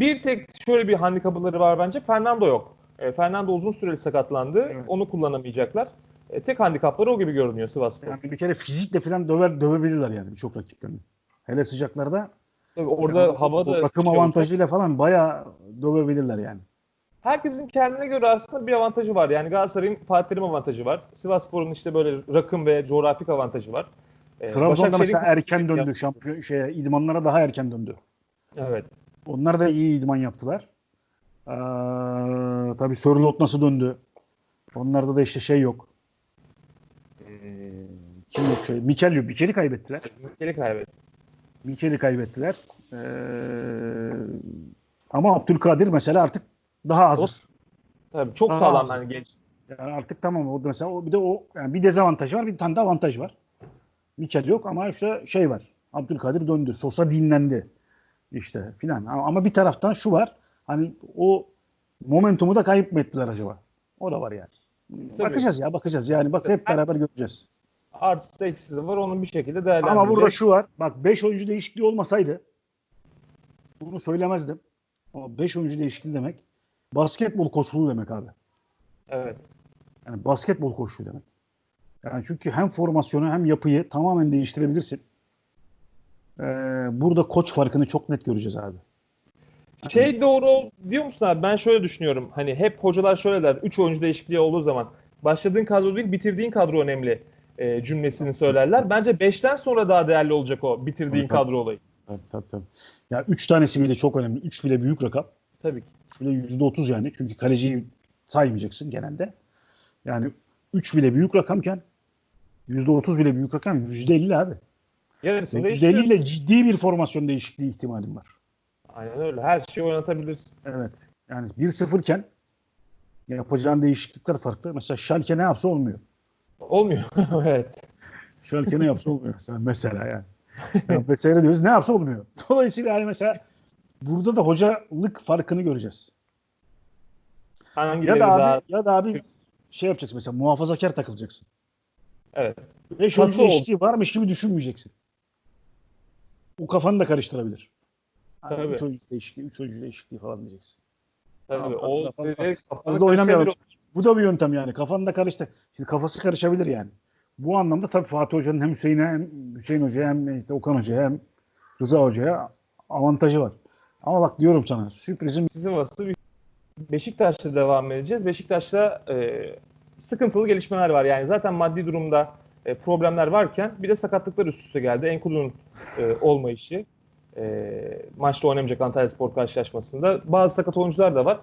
Bir tek şöyle bir handikapları var bence. Fernando yok. E, Fernando uzun süreli sakatlandı. Evet. Onu kullanamayacaklar. E, tek handikapları o gibi görünüyor Sivasspor. Yani bir kere fizikle falan döver, dövebilirler yani birçok rakiplerini. Hele sıcaklarda Tabii orada yani hava da takım şey olacak. avantajıyla falan bayağı dövebilirler yani. Herkesin kendine göre aslında bir avantajı var. Yani Galatasaray'ın Fatih Terim avantajı var. Sivasspor'un işte böyle rakım ve coğrafik avantajı var. E, Trabzon'da mesela erken döndü şampiyon şeye idmanlara daha erken döndü. Evet. Onlar da iyi idman yaptılar. Ee, tabii Sörlot nasıl döndü? Onlarda da işte şey yok. Ee, kim yok şey? Mikel yok. Mikel'i kaybettiler. Ülkeli kaybetti. Mikel'i kaybettiler. Ee, ama Abdülkadir mesela artık daha hazır. Tabii çok Daha sağlam yani genç. Yani artık tamam o mesela o, bir de o yani bir dezavantajı var bir tane de avantaj var. Mikel yok ama işte şey var. Abdülkadir döndü. Sosa dinlendi. İşte filan. Ama bir taraftan şu var. Hani o momentumu da kayıp mı ettiler acaba? O da var yani. Bakacağız ya bakacağız. Yani bak hep beraber göreceğiz. Artısı eksisi var. Onun bir şekilde değerlendireceğiz. Ama burada şu var. Bak 5 oyuncu değişikliği olmasaydı bunu söylemezdim. Ama 5 oyuncu değişikliği demek basketbol koçluğu demek abi. Evet. Yani basketbol koçluğu demek. Yani çünkü hem formasyonu hem yapıyı tamamen değiştirebilirsin. Ee, burada koç farkını çok net göreceğiz abi. Şey doğru diyor musun abi? Ben şöyle düşünüyorum. Hani hep hocalar şöyle der. 3 oyuncu değişikliği olduğu zaman başladığın kadro değil bitirdiğin kadro önemli e, cümlesini söylerler. Bence 5'ten sonra daha değerli olacak o bitirdiğin tabii. kadro olayı. Tabii, tabii, tabii. Ya 3 tanesi bile çok önemli. 3 bile büyük rakam. Tabii ki. Bile %30 yani. Çünkü kaleciyi saymayacaksın genelde. Yani 3 bile büyük rakamken %30 bile büyük rakam %50 abi. Yarısını %50 değiştiriyorsun. ile ciddi bir formasyon değişikliği ihtimalim var. Aynen öyle. Her şeyi oynatabilirsin. Evet. Yani 1-0 iken yapacağın değişiklikler farklı. Mesela Schalke ne yapsa olmuyor. Olmuyor. evet. Schalke ne yapsa olmuyor. Mesela, mesela yani. yani mesela diyoruz ne yapsa olmuyor. Dolayısıyla yani mesela burada da hocalık farkını göreceğiz. Hangileri Ya da abi, daha ya da abi şey yapacaksın mesela muhafazakar takılacaksın. evet. 5 Katı oyuncu ol. değişikliği varmış gibi düşünmeyeceksin. O kafanı da karıştırabilir. Tabii. 3 oyuncu değişikliği, 3 oyuncu değişikliği falan diyeceksin. Tabii. Tamam, o fazla- direkt kafanı oynamayalım. Bu da bir yöntem yani. Kafanı da karıştı. Şimdi kafası karışabilir yani. Bu anlamda tabii Fatih Hoca'nın hem Hüseyin'e hem Hüseyin Hoca'ya hem işte Okan Hoca'ya hem Rıza Hoca'ya avantajı var. Ama bak diyorum sana sürprizim Sivas'ı bir- Beşiktaş'ta devam edeceğiz. Beşiktaş'ta e, sıkıntılı gelişmeler var. Yani zaten maddi durumda e, problemler varken bir de sakatlıklar üst üste geldi. Enkudu'nun e, olmayışı. E, maçta oynamayacak Antalya Spor karşılaşmasında. Bazı sakat oyuncular da var.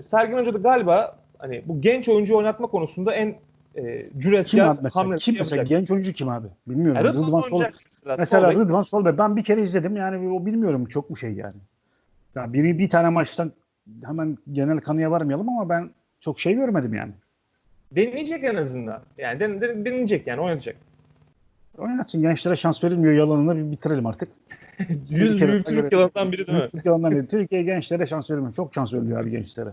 Sergen Hoca da galiba hani bu genç oyuncu oynatma konusunda en e, kim cüretkar abi mesela? Kim mesela? yapacak. Genç oyuncu kim abi? Bilmiyorum. Yani Rıdvan Rıdvan Sol mesela. Mesela Sol. Rıdvan Solbek ben bir kere izledim yani o bilmiyorum çok mu şey yani. Ya biri bir tane maçtan hemen genel kanıya varmayalım ama ben çok şey görmedim yani. Deneyecek en azından. Yani den, den- deneyecek yani oynatacak. Oynatsın gençlere şans verilmiyor yalanını bir bitirelim artık. Yüz büyük Türk yalanından biri değil mi? Türkiye ondan beri. Türkiye gençlere şans verilmiyor. Çok şans veriliyor abi gençlere.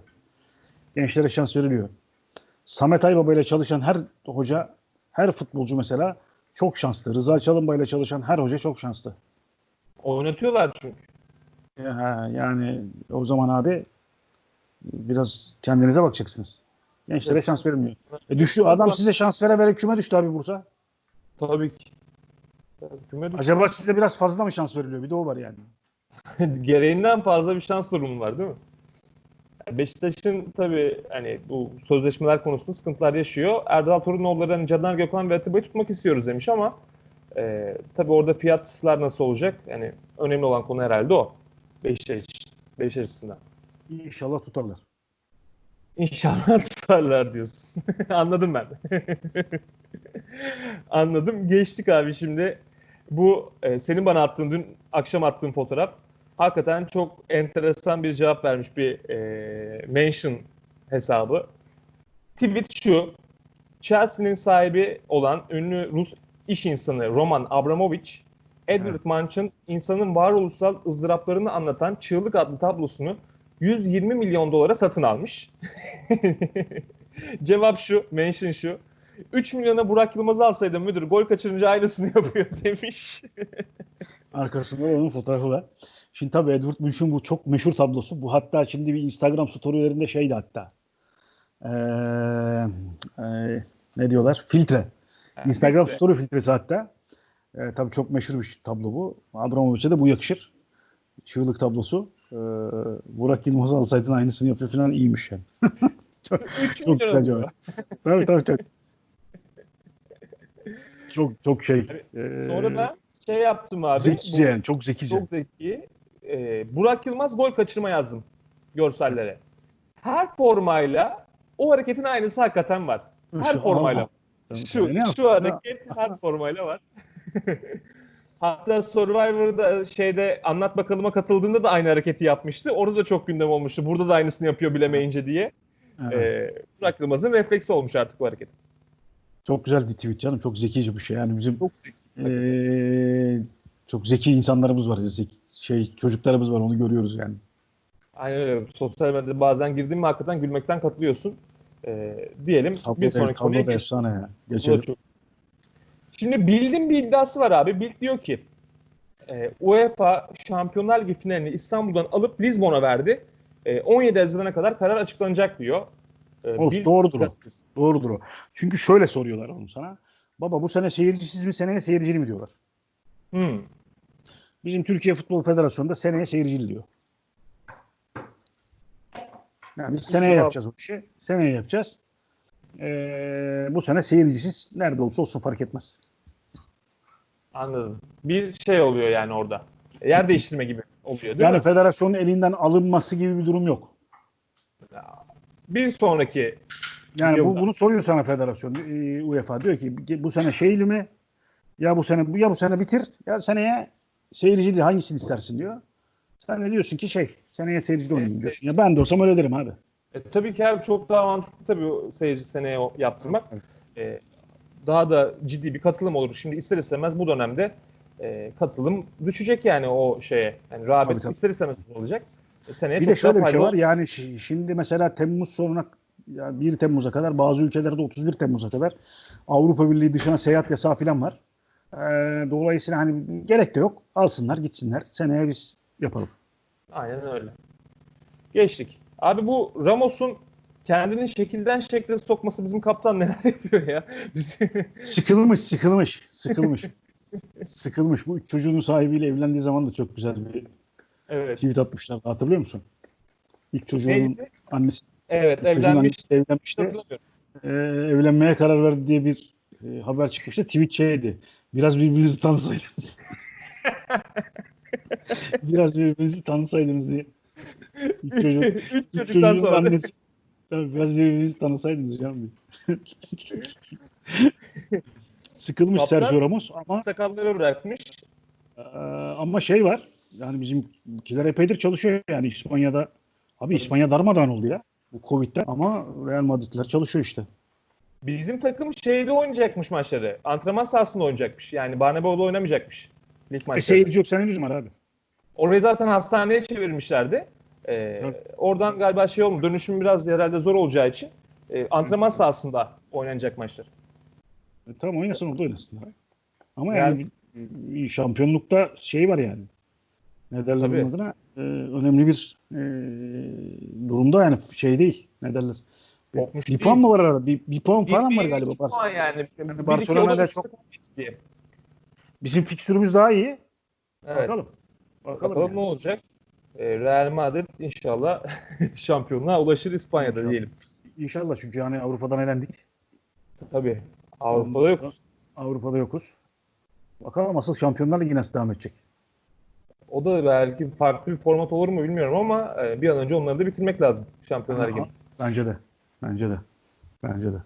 Gençlere şans veriliyor. Samet Aybaba ile çalışan her hoca, her futbolcu mesela çok şanslı. Rıza Çalınbay ile çalışan her hoca çok şanslı. Oynatıyorlar çünkü. Ya, yani o zaman abi biraz kendinize bakacaksınız. Gençlere şans verilmiyor. E düşüyor. Adam size şans vere vere küme düştü abi Bursa. Tabii ki. Küme düştü. Acaba size biraz fazla mı şans veriliyor? Bir de o var yani. Gereğinden fazla bir şans durumu var değil mi? Beşiktaş'ın tabii hani bu sözleşmeler konusunda sıkıntılar yaşıyor. Erdal Torunoğulları hani Caner Gökhan ve Atiba'yı tutmak istiyoruz demiş ama e, tabii orada fiyatlar nasıl olacak? Yani önemli olan konu herhalde o. Beşiktaş, Beşiktaş açısından. İnşallah tutarlar. İnşallah tutarlar diyorsun. Anladım ben. Anladım. Geçtik abi şimdi. Bu e, senin bana attığın dün akşam attığın fotoğraf hakikaten çok enteresan bir cevap vermiş bir e, mention hesabı. Tweet şu. Chelsea'nin sahibi olan ünlü Rus iş insanı Roman Abramovich, Edward Evet. Munch'ın insanın varoluşsal ızdıraplarını anlatan Çığlık adlı tablosunu 120 milyon dolara satın almış. Cevap şu, mention şu. 3 milyona Burak Yılmaz'ı alsaydı müdür gol kaçırınca aynısını yapıyor demiş. Arkasında onun fotoğrafı var. Şimdi tabii Edward Munch'un bu çok meşhur tablosu. Bu hatta şimdi bir Instagram storylerinde şeydi hatta. Ee, e, ne diyorlar? Filtre. Instagram filtre. story filtresi hatta. Ee, tabii çok meşhur bir tablo bu. Abramovich'e de bu yakışır. Çığlık tablosu. Ee, Burak Yılmaz alsaydın aynısını yapıyor falan iyiymiş yani. 3 Çok milyon güzel cevap. tabii tabii çok. Çok çok şey. ee, Sonra da şey yaptım abi. zekice bu- yani çok zekice. Çok zeki. Ee, Burak Yılmaz gol kaçırma yazdım görsellere. Her formayla o hareketin aynısı hakikaten var. Her Şu- formayla. Aha. Şu, şu hareket her formayla var. Hatta Survivor'da şeyde anlat bakalıma katıldığında da aynı hareketi yapmıştı. Orada da çok gündem olmuştu. Burada da aynısını yapıyor bilemeyince diye. Evet. Ee, Burak Yılmaz'ın refleksi olmuş artık bu hareket. Çok güzel bir tweet canım. Çok zekice bir şey. Yani bizim Çok zeki. eee, çok zeki insanlarımız var. Zeki, şey çocuklarımız var. Onu görüyoruz yani. Aynen öyle. Sosyal medyada bazen girdin mi hakikaten gülmekten katlıyorsun. Ee, diyelim Tablo, bir sonraki konuya da geç. efsane ya. Geçelim. çok- Şimdi Bild'in bir iddiası var abi. Bild diyor ki e, UEFA Şampiyonlar Ligi finalini İstanbul'dan alıp Lizbon'a verdi. E, 17 Haziran'a kadar karar açıklanacak diyor. E, Olsun, doğrudur o. Doğrudur o. Çünkü şöyle soruyorlar onu sana. Baba bu sene seyircisiz mi seneye seyircili mi diyorlar. Hmm. Bizim Türkiye Futbol Federasyonu'nda seneye seyircili diyor. Yani biz seneye yapacağız o işi. Seneye yapacağız. Eee, bu sene seyircisiz nerede olsa olsun fark etmez. Anladım. Bir şey oluyor yani orada. Yer değiştirme gibi oluyor değil Yani mi? federasyonun elinden alınması gibi bir durum yok. Bir sonraki Yani bu, bunu soruyor sana federasyon e, UEFA diyor ki bu sene şeyli mi ya bu sene bu ya bu sene bitir ya seneye seyircili hangisini istersin diyor. Sen de diyorsun ki şey seneye seyircili oynayayım diyorsun. Ya ben de olsam öyle derim abi. E, tabii ki abi çok daha mantıklı tabii seyirci seneye yaptırmak. E, daha da ciddi bir katılım olur. Şimdi ister istemez bu dönemde e, katılım düşecek yani o şeye. Yani rağbet Tabii, tabii. ister istemez olacak. E, seneye Bir çok de şöyle bir şey var yani şi- şimdi mesela Temmuz sonuna ya 1 Temmuz'a kadar bazı ülkelerde 31 Temmuz'a kadar Avrupa Birliği dışına seyahat yasağı falan var. Ee, dolayısıyla hani gerek de yok. Alsınlar gitsinler. Seneye biz yapalım. Aynen öyle. Geçtik. Abi bu Ramos'un kendini şekilden şekle sokması bizim kaptan neler yapıyor ya? Biz- Sıkılmış, sıkılmış, sıkılmış. sıkılmış. Bu çocuğunun sahibiyle evlendiği zaman da çok güzel bir evet. tweet atmışlar. Hatırlıyor musun? İlk çocuğunun Neydi? annesi, Evet evlenmiş. annesi evlenmişti. Ee, evlenmeye karar verdi diye bir e, haber çıkmıştı. Tweet şeydi. Biraz birbirinizi tanısaydınız. Biraz birbirinizi tanısaydınız diye. İlk çocuğun, Üç çocuktan sonra annesi. Tabii biraz birbirinizi tanısaydınız ya. Sıkılmış Kaptan- Sergio Ramos ama sakalları bırakmış. Ee, ama şey var. Yani bizimkiler epeydir çalışıyor yani İspanya'da. Abi İspanya darmadağın oldu ya. Bu Covid'den ama Real Madrid'ler çalışıyor işte. Bizim takım şeyde oynayacakmış maçları. Antrenman sahasında oynayacakmış. Yani Barnabao'da oynamayacakmış. Lig E maçları. seyirci yok senin yüzün var abi. Orayı zaten hastaneye çevirmişlerdi. Evet. oradan galiba şey oldu. Dönüşüm biraz herhalde zor olacağı için e, antrenman sahasında oynanacak maçlar. E, tamam oynasın orada oynasın. Ama yani, bir şampiyonlukta şey var yani. Ne derler Tabii. bunun adına? Ee, önemli bir e, durumda yani şey değil. Ne derler? Bir, Kopmuş bir puan mı var arada? Bir, bir puan Bir- falan bir- var galiba. puan yani. Bir, iki Barcelona'da çok- diye. Bizim fikstürümüz daha iyi. Evet. Bakalım. Bakalım, Bakalım. ne olacak. Ee, Real Madrid inşallah şampiyonluğa ulaşır İspanya'da İnşallah. diyelim. İnşallah çünkü yani Avrupa'dan elendik. Tabii. Avrupa'da yok. Avrupa'da yokuz. Bakalım asıl Şampiyonlar Ligi nasıl devam edecek? O da belki farklı bir format olur mu bilmiyorum ama e, bir an önce onları da bitirmek lazım Şampiyonlar Ligi. Bence de. Bence de. Bence de.